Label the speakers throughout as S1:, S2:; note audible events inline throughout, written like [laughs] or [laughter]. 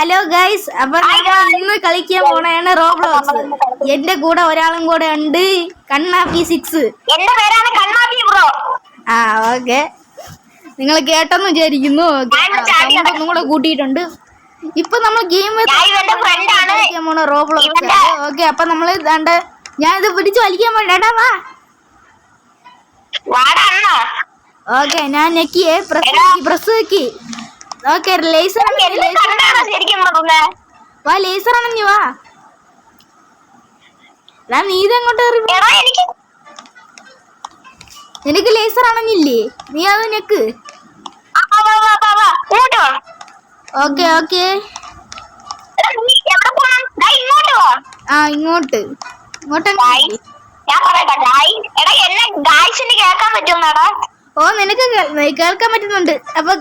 S1: Hello guys അപ്പൊ ഇന്ന് കളിക്കാൻ പോണയാണ് റോബ്ലോക്സ് എന്റെ കൂടെ ഒരാളും കൂടെ ഉണ്ട്. കണ്ണാപ്പി സിക്സ്
S2: എന്റെ പേരാണ് കണ്ണാപ്പി ബ്രോ
S1: ആ ഓക്കെ നിങ്ങൾ കേട്ടെന്ന് വിചാരിക്കുന്നു. ഒന്നും കൂടെ കൂട്ടിയിട്ടുണ്ട്. ഇപ്പൊ നമ്മൾ ഗെയിം. കളിക്കാൻ പോണ റോബ്ലോക്സ് ഓക്കെ അപ്പൊ നമ്മൾ ഇതാണ്ട് ഞാൻ ഇത് പിടിച്ച് വലിക്കാൻ വേണ്ടടാ വാ. ഓക്കെ ഞാൻ ഞെക്കിയേ പ്രസ്. പ്രസ് വെക്കി. ലേസർ
S2: ശരിക്കും പറഞ്ഞേ
S1: വാ ലേസർ അണഞ്ഞു വാ. ഞാൻ നീ ഇതെങ്ങോട്ട്
S2: എനിക്ക്
S1: നിനക്ക് ലേസർ അണഞ്ഞില്ലേ നീ അത്
S2: നിനക്ക്
S1: ഓക്കെ ഓക്കെ ആ ഇങ്ങോട്ട്. ഇങ്ങോട്ട് ഓ നിനക്ക് കേൾക്കാൻ പറ്റുന്നുണ്ട്. അപ്പൊ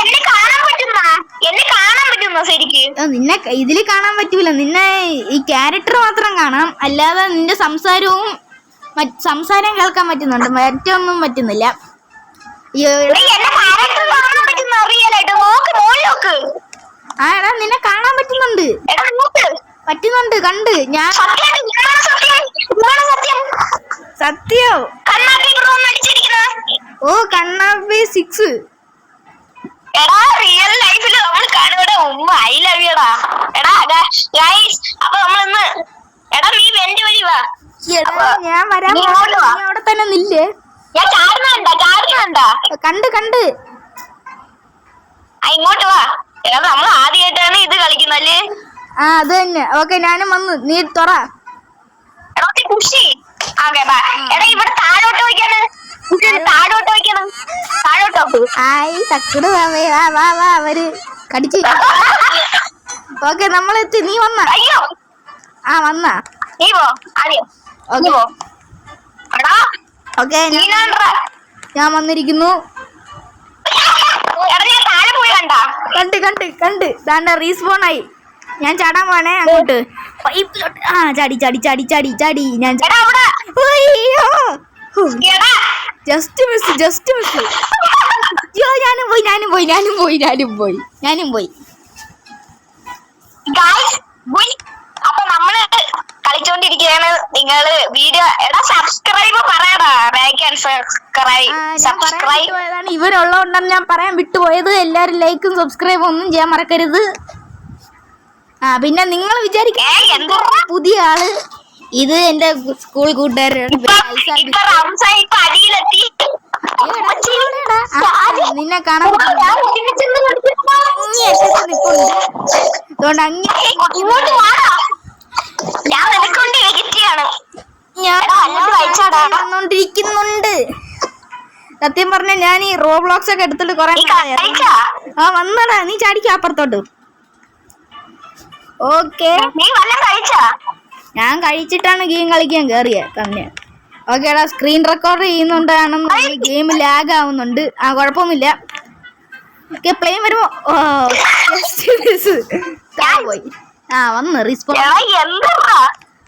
S2: എന്നെ കാണാൻ
S1: നിന്നെ ഇതിൽ കാണാൻ പറ്റൂല. നിന്നെ ഈ ക്യാരക്ടർ മാത്രം കാണാം. അല്ലാതെ നിന്റെ സംസാരവും സംസാരം കേൾക്കാൻ പറ്റുന്നുണ്ട്. മറ്റൊന്നും പറ്റുന്നില്ല. ആടാ നിന്നെ കാണാൻ പറ്റുന്നുണ്ട്. പറ്റുന്നുണ്ട് കണ്ട്. ഞാൻ
S2: സത്യം
S1: ഓ കണ്ണാപ്പി സിക്സ്
S2: എടാ റിയൽ ലൈഫിൽ നമ്മൾ കാണുവിടെ ഉമ്മ ഐ ലവ് യുടാ എടാ ഗൈസ് അപ്പൊ നമ്മൾ ഇന്ന് എടാ നീ വെന്റ് വഴി വാ.
S1: ഞാൻ വരാൻ അവിടെ തന്നെ നില്ലേ.
S2: ഞാൻ ചാടുന്നുണ്ടാ ചാടുന്നുണ്ടാ
S1: കണ്ട്? കണ്ട്
S2: ആ ഇങ്ങോട്ട് വാ. എടാ നമ്മൾ ആദ്യമായിട്ടാണ് ഇത് കളിക്കുന്നല്ലേ
S1: ആ അത് തന്നെ. ഓക്കെ ഞാനും വന്നു. നീ തുറ.
S2: എടാ നീ കുഷി. ബാ എടാ ഇവിടെ താഴോട്ട് പോയിക്കാണ്. താഴോട്ട്
S1: ആയി തക്കട് വാ വാ വാ അവർ കടിച്ചു. ഓക്കെ നമ്മളെത്തി. നീ വന്ന? ആ വന്ന. ഓക്കെ. ഞാൻ വന്നിരിക്കുന്നു.
S2: കണ്ടാ.
S1: കണ്ട് കണ്ട് ദാണ്ട റീസ്പോൺ ആയി. ഞാൻ ചാടാൻ പോണേ അങ്ങോട്ട്. ആ ചാടി ചാടി ചാടി ചാടി ചാടി. ഞാൻ ജസ്റ്റ് മിസ് ജസ്റ്റ് മിസ് അയ്യോ ഞാനും പോയി ഞാനും പോയി ഞാനും പോയി ഞാനും പോയി ഞാനും പോയി.
S2: ഗായ്സ് ബുയ് അപ്പൊ നമ്മൾ കളിച്ചോണ്ടിരിക്കുകയാണ് നിങ്ങൾ വീഡിയോ എടാ സബ്സ്ക്രൈബ് പറയടാ. ലൈക്ക് ആൻഡ് സബ്സ്ക്രൈബ് സബ്സ്ക്രൈബ്
S1: ഇവരുള്ളതുകൊണ്ടാണ് ഞാൻ പറയാൻ വിട്ടുപോയത്. എല്ലാരും ലൈക്കും സബ്സ്ക്രൈബും ഒന്നും ചെയ്യാൻ മറക്കരുത്. ആ പിന്നെ നിങ്ങൾ വിചാരിക്കും പുതിയ ആൾ ഇത് എന്റെ സ്കൂൾ കൂട്ടുകാരാണ് നിന്നെ കാണാൻ അതുകൊണ്ട് അങ്ങേ
S2: വാടാ ഞാൻ നിനക്കൊണ്ട് വെജിറ്റിയാണ്
S1: ഞാൻ
S2: എടാ, അല്ലാതെ വായിച്ചാടാ.
S1: സത്യം പറഞ്ഞ ഞാൻ ഈ റോബ്ലോക്സ് ഒക്കെ എടുത്തിട്ട് കൊറേ ആ വന്നടാ നീ ചാടിക്കോ അപ്പുറത്തോട്ട്. ഓക്കെ
S2: നീ വല്ല കഴിച്ചാ
S1: ഞാൻ കഴിച്ചിട്ടാണ് ഗെയിം കളിക്കാൻ കേറിയ തന്നെ. ഓക്കേടാ സ്ക്രീൻ റെക്കോർഡ് ചെയ്യുന്നുണ്ടാണെന്ന് ഗെയിം ലാഗ് ആവുന്നുണ്ട്. ആ കുഴപ്പമൊന്നുമില്ല. ഓക്കെ പ്ലെയിൻ വരുമ്പോ. പോയി. ആ വന്ന്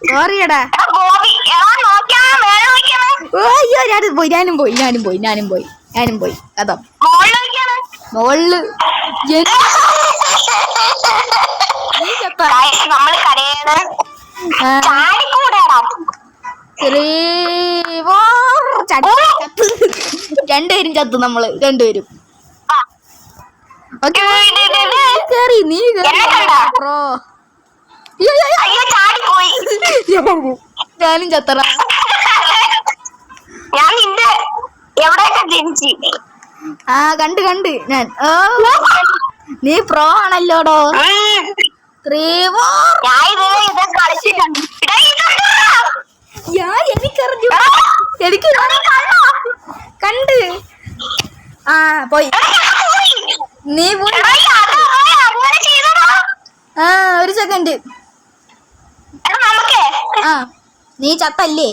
S1: സോറിയടാ ഓ അയ്യോ ഞാനും പോയി ഞാനും പോയി ഞാനും പോയി ഞാനും പോയി ഞാനും പോയി. അതോ.
S2: മോളിൽ. നമ്മൾ കരയാണ്.
S1: രണ്ടുപേരും ചത്തു നമ്മൾ രണ്ടുപേരും. കേറി നീ. ഞാനും ചത്തറ
S2: ഞാൻ നിന്റെ എവിടെയൊക്കെ ജനിച്ചു?
S1: ആ കണ്ട് കണ്ട്. ഞാൻ നീ പ്രോ ആണല്ലോടോ? എനിക്കറിഞ്ഞു. എനിക്ക്
S2: കണ്ട്?
S1: ആ പോയി. നീ പോയി. ആ ഒരു സെക്കൻഡ് ആ നീ ചത്തല്ലേ?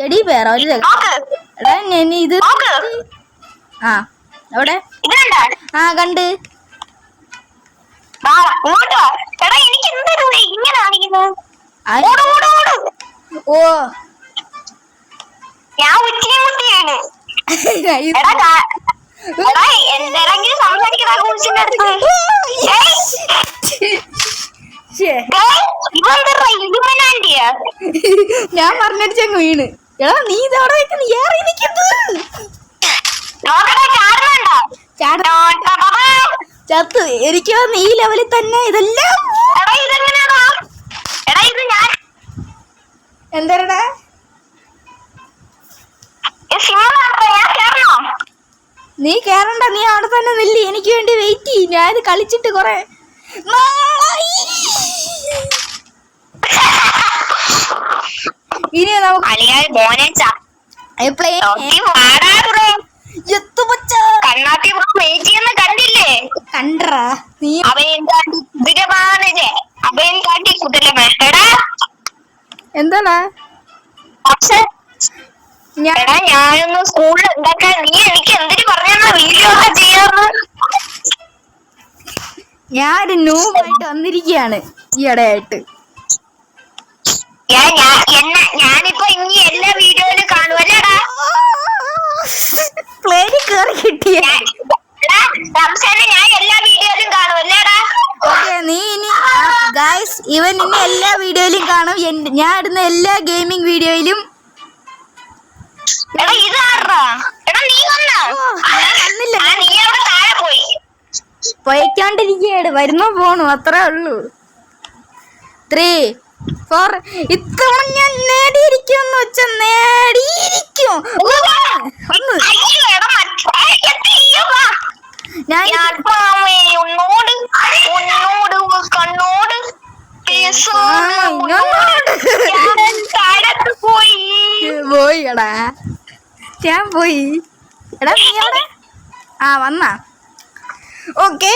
S2: ടെഡി
S1: പേറോ ഒരു സെക്കൻഡ് എടാ ഞാൻ ഇത് ആ.
S2: അവിടെ?
S1: ആ കണ്ട്. ഓ.
S2: ഞാൻ ഉച്ചയും ഇലുമിനാന്റിയാ?
S1: ഞാൻ പറഞ്ഞടിച്ചങ്ങ് വീണ്. എടാ നീ ഇതവിടെ വെക്കുന്നു ഏറി നിൽക്കുന്നത്
S2: നോക്കട്ടെ ചാടുന്നുണ്ടോ
S1: ചാട
S2: നോട്ടപ്പാ.
S1: ചത്ത്. എനിക്ക് വന്ന് ഈ ലെവലിൽ തന്നെ ഇതെല്ലാം എന്തരടാ? നീ കേറണ്ട നീ അവിടെ തന്നെ നില്ല്. എനിക്ക് വേണ്ടി വെയിറ്റ് ചെയ്യും. ഞാൻ കളിച്ചിട്ട് കൊറേ [laughs] ഇനി നമുക്ക്
S2: അളിയാൽ ഞാനൊന്ന് സ്കൂളിൽ ഉണ്ടാക്കാൻ നീ എനിക്ക് എന്തിനു പറഞ്ഞ വീഡിയോ ഒക്കെ ചെയ്യാന്ന്?
S1: ഞാനൊരു നൂവായിട്ട് വന്നിരിക്കുകയാണ് ഈ ഇടയായിട്ട്
S2: ഞാൻ ഞാൻ ഞാനിപ്പോ ഇനി എല്ലാ വീഡിയോയിലും കാണുമല്ലേടാ
S1: പ്ലേനിൽ കയറി കിട്ടിയ.
S2: ഞാൻ ഞാൻ എല്ലാ വീഡിയോയിലും കാണുമല്ലേടാ
S1: ഓക്കെ നീ ഇനി ഗായ്സ് ഇവൻ ഇനി എല്ലാ വീഡിയോയിലും കാണും. ഞാൻ ഇടുന്ന എല്ലാ ഗെയിമിംഗ് വീഡിയോയിലും
S2: എടാ ഇത് എടാ നീ വന്നോ. നീ അവിടെ താഴെ പോയി.
S1: പോയിക്കാണ്ടിരിക്കുകയാണ്. വരുന്നോ പോണു? അത്രേ ഉള്ളൂ. ത്രീ ഫോർ ഇത്തവണ ഞാൻ നേടിയിരിക്കുമെന്ന് വെച്ച നേടിയിരിക്കും ഒന്ന്
S2: അയ്യോ എടാ മറ്റേ എത്തി അയ്യോ വാ
S1: ഞാൻ
S2: ഞാൻപ്പാമേ ഉന്നോട് ഉന്നോട് കണ്ണോട്
S1: ആ, ഇങ്ങോട്ട്.
S2: ഞാൻ താഴത്ത് പോയി
S1: പോയി എടാ ഞാൻ പോയി. എടാ നീ അവിടെ ആ വന്നാ. ഓക്കെ.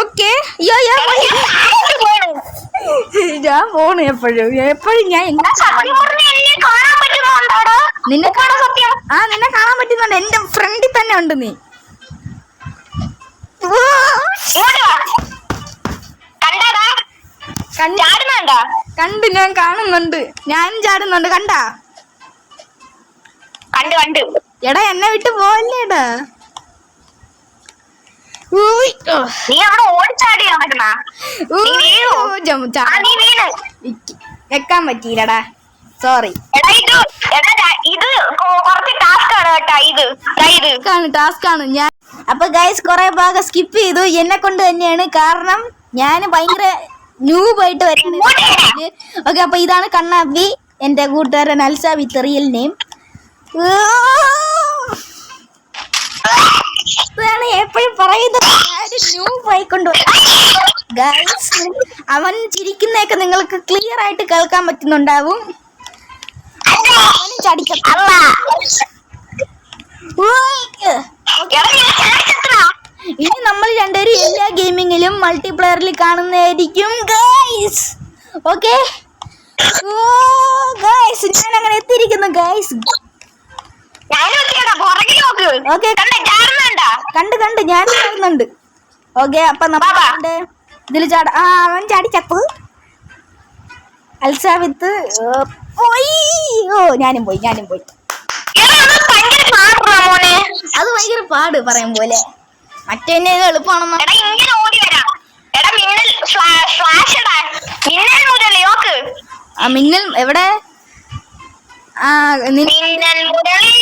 S1: ഓക്കെ. ഞാൻ പോണു. എപ്പോഴും. എപ്പോഴും ഞാൻ നിന്നെ
S2: കാണാൻ
S1: ആ നിന്നെ കാണാൻ പറ്റുന്നുണ്ട്. എന്റെ ഫ്രണ്ടിൽ തന്നെ ഉണ്ട് നീ. കണ്ട് ഞാൻ കാണുന്നുണ്ട്. ഞാനും ചാടുന്നുണ്ട്. കണ്ടാ?
S2: കണ്ടു കണ്ടു.
S1: എടാ എന്നെ വിട്ട് പോവല്ലേടാ
S2: നീ അവിടെ ഓടിച്ചാടി നടക്കണ. നീ
S1: ഓ, ജം,
S2: ആ നീ വീണ്.
S1: ഇക്ക്. വെക്കാൻ പറ്റിയില്ലടാ. സോറി
S2: എടാ ഇത് എടാ ഇത് കുറച്ച് ടാസ്ക് ആണ് കേട്ടാ ഇത്.
S1: ആണ് ടാസ്ക് ആണ്. ഞാൻ അപ്പൊ ഗൈസ് കുറെ ഭാഗം സ്കിപ്പ് ചെയ്തു. എന്നെ കൊണ്ട് തന്നെയാണ്. കാരണം ഞാൻ ഭയങ്കര ന്യൂബായിട്ട് വരുന്നത് ഓക്കെ അപ്പൊ ഇതാണ് കണ്ണാപ്പി. എന്റെ കൂട്ടുകാരൻ അൽസാബി തെറിയൽ റിയൽ നെയിം ഇതാണ് എപ്പോഴും പറയുന്നത്. ന്യൂ പോയിക്കൊണ്ട് അവൻ ചിരിക്കുന്നതൊക്കെ നിങ്ങൾക്ക് ക്ലിയർ ആയിട്ട് കേൾക്കാൻ പറ്റുന്നുണ്ടാവും. ഇനി നമ്മൾ രണ്ടുപേരും എല്ലാ ഗെയിമിങ്ങിലും മൾട്ടിപ്ലെയറിൽ കാണുന്നതായിരിക്കും ഗൈസ് ഓക്കെ ഞാൻ അങ്ങനെ എത്തിയിരിക്കുന്നു ഗൈസ്
S2: കണ്ട?
S1: കണ്ട് ഞാൻ ചാടുന്നുണ്ട്. ഓക്കെ അപ്പൊ. നമ്മുടെ ഇതിൽ ചാട. ആ അവൻ ചാടി ചത്ത്. പോയി. ഓ ഞാനും പോയി ഞാനും പോയി.
S2: അത് ഭയങ്കര പാടാ
S1: പറയാൻ പോലെ. മറ്റേ എളുപ്പമാണെന്ന്. ആ മിന്നൽ എവിടെ? ആ
S2: മിന്നൽ മുരളി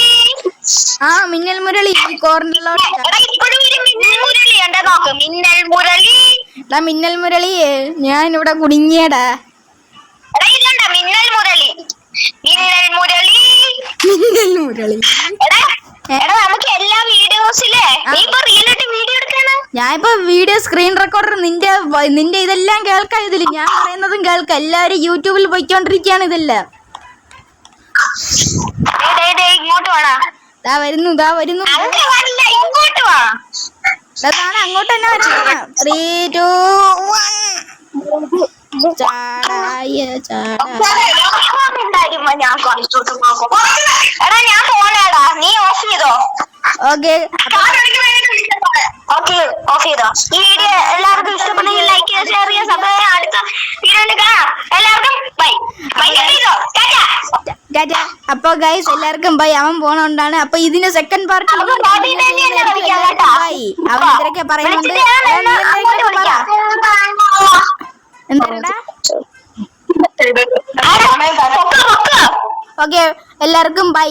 S1: ആ മിന്നൽ മുരളി ഈ കോർണറിലോട്ട്
S2: മിന്നൽ മുരളി മിന്നൽ മുരളി.
S1: എടാ മിന്നൽ മുരളി ഞാൻ ഇവിടെ കുടുങ്ങിയടാ.
S2: മിന്നൽ മുരളി. മിന്നൽ മുരളി.
S1: മിന്നൽ മുരളി.
S2: നമുക്ക് എല്ലാ വീഡിയോസിലെ
S1: ഞാൻ ഇപ്പൊ വീഡിയോ സ്ക്രീൻ റെക്കോർഡർ നിന്റെ നിന്റെ ഇതെല്ലാം കേൾക്കാം ഇതിൽ. ഞാൻ പറയുന്നതും കേൾക്കാം. എല്ലാരും യൂട്യൂബിൽ പോയിക്കൊണ്ടിരിക്കുകയാണ് ഇതെല്ലാം
S2: ഇങ്ങോട്ട് വേണ
S1: ദാ വരുന്നു ദാ വരുന്നു. അതാണ് അങ്ങോട്ട് തന്നെ വരുന്നത് ത്രീ ടു വൺ ചാടായ ഓക്കെ
S2: ഓഫ് ചെയ്തോ? ഈ വീഡിയോ എല്ലാവർക്കും ഇഷ്ടപ്പെട്ടെങ്കിൽ ലൈക്ക് ചെയ്യുക ഷെയർ ചെയ്യുക സബ്സ്ക്രൈബ് അടുത്ത വീഡിയോ എല്ലാവർക്കും ബൈ ബൈ ചെയ്തോ. ടാറ്റാ.
S1: ടാറ്റ. അപ്പൊ ഗൈസ് എല്ലാവർക്കും ബൈ അവൻ പോണോണ്ടാണ്. അപ്പൊ ഇതിന്റെ സെക്കൻഡ് പാർട്ട്. ബൈ അവൻ എന്തൊക്കെ പറയുന്നുണ്ട്.
S2: എന്താ.
S1: ഓക്കെ എല്ലാവർക്കും ബൈ